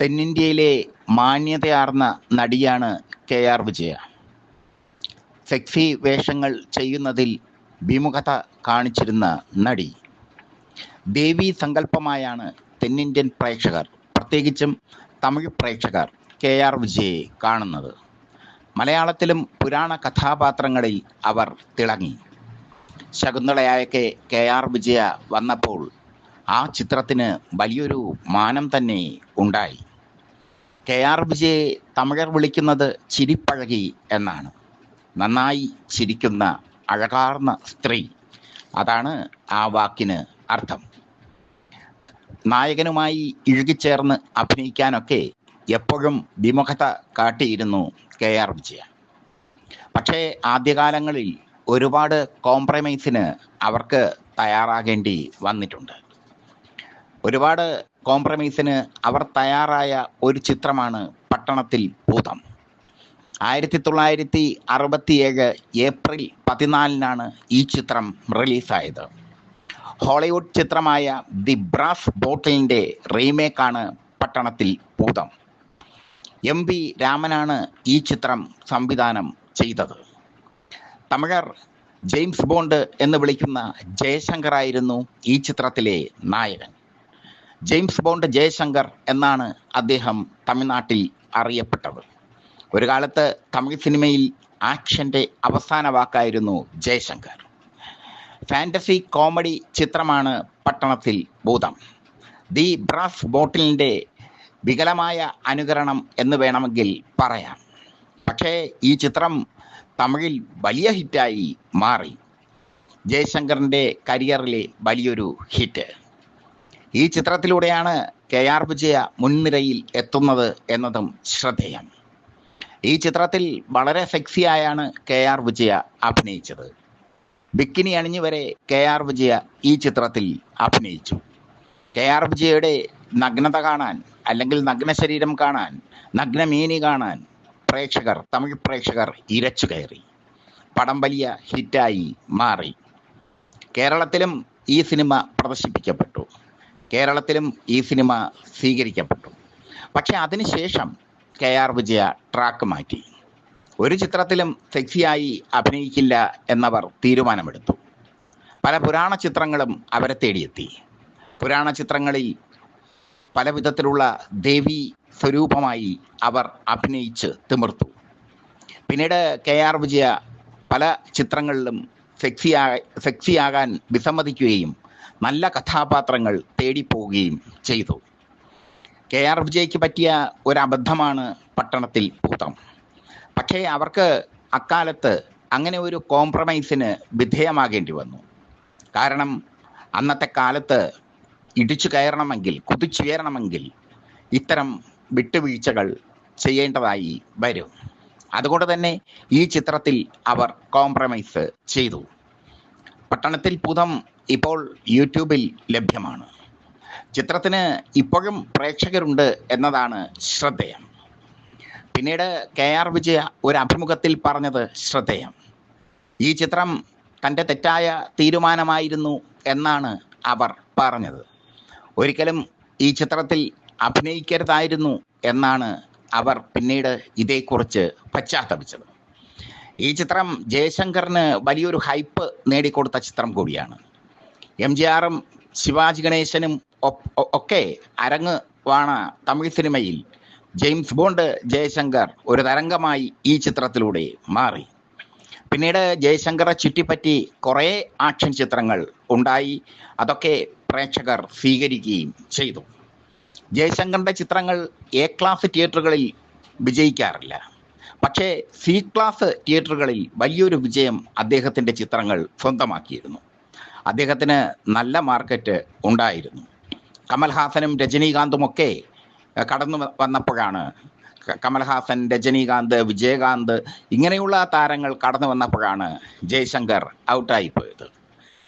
തെന്നിന്ത്യയിലെ മാന്യതയാർന്ന നടിയാണ് K R വിജയ. Sexy വേഷങ്ങൾ ചെയ്യുന്നതിൽ വിമുഖത കാണിച്ചിരുന്ന നടി. ദേവി സങ്കല്പമായാണ് തെന്നിന്ത്യൻ പ്രേക്ഷകർ പ്രത്യേകിച്ചും തമിഴ് പ്രേക്ഷകർ കെ ആർ വിജയെ കാണുന്നത്. മലയാളത്തിലും പുരാണ കഥാപാത്രങ്ങളിൽ അവർ തിളങ്ങി. ശകുന്തളയായൊക്കെ കെ ആർ വിജയ വന്നപ്പോൾ ആ ചിത്രത്തിന് വലിയൊരു മാനം തന്നെ ഉണ്ടായി. കെ ആർ വിജയെ തമിഴർ വിളിക്കുന്നത് ചിരിപ്പഴകി എന്നാണ്. നന്നായി ചിരിക്കുന്ന അഴകാർന്ന സ്ത്രീ. അതാണ് ആ വാക്കിന് അർത്ഥം. നായകനുമായി ഇഴുകിച്ചേർന്ന് അഭിനയിക്കാനൊക്കെ എപ്പോഴും വിമുഖത കാട്ടിയിരുന്നു കെ ആർ വിജയ. പക്ഷേ ആദ്യകാലങ്ങളിൽ ഒരുപാട് കോംപ്രമൈസിന് അവർക്ക് തയ്യാറാകേണ്ടി വന്നിട്ടുണ്ട്. ഒരുപാട് കോംപ്രമൈസിന് അവർ തയ്യാറായ ഒരു ചിത്രമാണ് പട്ടണത്തിൽ ഭൂതം. ആയിരത്തി തൊള്ളായിരത്തി അറുപത്തിയേഴ് ഏപ്രിൽ പതിനാലിനാണ് ഈ ചിത്രം റിലീസായത്. ഹോളിവുഡ് ചിത്രമായ ദി ബ്രാസ് ബോട്ടിലിന്റെ റീമേക്കാണ് പട്ടണത്തിൽ ഭൂതം. എം വി രാമനാണ് ഈ ചിത്രം സംവിധാനം ചെയ്തത്. തമിഴർ ജെയിംസ് ബോണ്ട് എന്ന് വിളിക്കുന്ന ജയശങ്കർ ആയിരുന്നു ഈ ചിത്രത്തിലെ നായകൻ. ജെയിംസ് ബോണ്ട് ജയശങ്കർ എന്നാണ് അദ്ദേഹം തമിഴ്നാട്ടിൽ അറിയപ്പെട്ടത്. ഒരു കാലത്ത് തമിഴ് സിനിമയിൽ ആക്ഷന്റെ അവസാന വാക്കായിരുന്നു ജയശങ്കർ. ഫാന്റസി കോമഡി ചിത്രമാണ് പട്ടണത്തിൽ ഭൂതം. ദി ബ്രാസ് ബോട്ടിലിന്റെ വികലമായ അനുകരണം എന്ന് വേണമെങ്കിൽ പറയാം. പക്ഷേ ഈ ചിത്രം തമിഴിൽ വലിയ ഹിറ്റായി മാറി. ജയശങ്കറിന്റെ കരിയറിലെ വലിയൊരു ഹിറ്റ്. ഈ ചിത്രത്തിലൂടെയാണ് കെ ആർ വിജയ മുൻനിരയിൽ എത്തുന്നത് എന്നതും ശ്രദ്ധേയം ഈ ചിത്രത്തിൽ വളരെ സെക്സിയായാണ് കെ ആർ വിജയ അഭിനയിച്ചത്. ബിക്കിനി അണിഞ്ഞു വരെ കെ ആർ വിജയ ഈ ചിത്രത്തിൽ അഭിനയിച്ചു. കെ ആർ വിജയയുടെ നഗ്നത കാണാൻ അല്ലെങ്കിൽ നഗ്ന ശരീരം കാണാൻ നഗ്നമേനി കാണാൻ പ്രേക്ഷകർ തമിഴ് പ്രേക്ഷകർ ഇരച്ചു കയറി. പടം വലിയ ഹിറ്റായി മാറി. കേരളത്തിലും ഈ സിനിമ പ്രദർശിപ്പിക്കപ്പെട്ടു. കേരളത്തിലും ഈ സിനിമ സ്വീകരിക്കപ്പെട്ടു. പക്ഷെ അതിനുശേഷം കെ ആർ വിജയ ട്രാക്ക് മാറ്റി. ഒരു ചിത്രത്തിലും സെക്സിയായി അഭിനയിക്കില്ല എന്നവർ തീരുമാനമെടുത്തു. പല പുരാണ ചിത്രങ്ങളും അവരെ തേടിയെത്തി. പുരാണ ചിത്രങ്ങളിൽ പല വിധത്തിലുള്ള ദേവി സ്വരൂപമായി അവർ അഭിനയിച്ച് തിമിർത്തു. പിന്നീട് കെ ആർ വിജയ പല ചിത്രങ്ങളിലും സെക്സിയാ സെക്സിയാകാൻ വിസമ്മതിക്കുകയും നല്ല കഥാപാത്രങ്ങൾ തേടിപ്പോവുകയും ചെയ്തു. കെ ആർ വിജയ്ക്ക് പറ്റിയ ഒരു അബദ്ധമാണ് പട്ടണത്തിൽ ഭൂതം. പക്ഷേ അവർക്ക് അക്കാലത്ത് അങ്ങനെ ഒരു കോംപ്രമൈസിന് വിധേയമാകേണ്ടി വന്നു. കാരണം അന്നത്തെ കാലത്ത് ഇടിച്ചു കയറണമെങ്കിൽ കുതിച്ചുയരണമെങ്കിൽ ഇത്തരം വിട്ടുവീഴ്ചകൾ ചെയ്യേണ്ടതായി വരും. അതുകൊണ്ട് തന്നെ ഈ ചിത്രത്തിൽ അവർ കോംപ്രമൈസ് ചെയ്തു. പട്ടണത്തിൽ ഭൂതം ഇപ്പോൾ യൂട്യൂബിൽ ലഭ്യമാണ്. ചിത്രത്തിന് ഇപ്പോഴും പ്രേക്ഷകരുണ്ട് എന്നതാണ് ശ്രദ്ധേയം. പിന്നീട് കെ ആർ വിജയ ഒരു അഭിമുഖത്തിൽ പറഞ്ഞത് ശ്രദ്ധേയം. ഈ ചിത്രം തന്റെ തെറ്റായ തീരുമാനമായിരുന്നു എന്നാണ് അവർ പറഞ്ഞത്. ഒരിക്കലും ഈ ചിത്രത്തിൽ അഭിനയിക്കരുതായിരുന്നു എന്നാണ് അവർ പിന്നീട് ഇതേക്കുറിച്ച് പശ്ചാത്തപിച്ചത്. ഈ ചിത്രം ജയശങ്കറിന് വലിയൊരു ഹൈപ്പ് നേടിക്കൊടുത്ത ചിത്രം കൂടിയാണ്. എം ജി ആറും ശിവാജി ഗണേശനും ഒക്കെ അരങ്ങ് വാണ തമിഴ് സിനിമയിൽ ജെയിംസ് ബോണ്ട് ജയശങ്കർ ഒരു തരംഗമായി ഈ ചിത്രത്തിലൂടെ മാറി. പിന്നീട് ജയശങ്കറെ ചുറ്റിപ്പറ്റി കുറേ ആക്ഷൻ ചിത്രങ്ങൾ ഉണ്ടായി. അതൊക്കെ പ്രേക്ഷകർ സ്വീകരിക്കുകയും ചെയ്തു. ജയശങ്കറിന്റെ ചിത്രങ്ങൾ എ ക്ലാസ് തിയേറ്ററുകളിൽ വിജയിക്കാറില്ല. പക്ഷേ സി ക്ലാസ് തിയേറ്ററുകളിൽ വലിയൊരു വിജയം അദ്ദേഹത്തിന്റെ ചിത്രങ്ങൾ സ്വന്തമാക്കിയിരുന്നു. അദ്ദേഹത്തിന് നല്ല മാർക്കറ്റ് ഉണ്ടായിരുന്നു. കമൽഹാസനും രജനീകാന്തും ഒക്കെ കടന്നു വന്നപ്പോഴാണ് കമൽഹാസൻ രജനീകാന്ത് വിജയകാന്ത് ഇങ്ങനെയുള്ള താരങ്ങൾ കടന്നു വന്നപ്പോഴാണ് ജയശങ്കർ ഔട്ടായി പോയത്.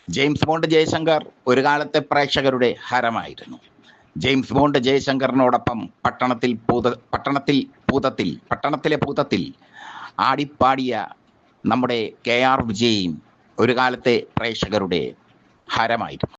ജെയിംസ് ബോണ്ട് ജയശങ്കർ ഒരു കാലത്തെ പ്രേക്ഷകരുടെ ഹരമായിരുന്നു. ജെയിംസ് ബോണ്ട് ജയശങ്കറിനോടൊപ്പം പട്ടണത്തിൽ പൂത പട്ടണത്തിൽ പൂതത്തിൽ പട്ടണത്തിലെ പൂതത്തിൽ ആടിപ്പാടിയ നമ്മുടെ കെ ആർ വിജയും ഒരു കാലത്തെ പ്രേക്ഷകരുടെ ഹരമായിരുന്നു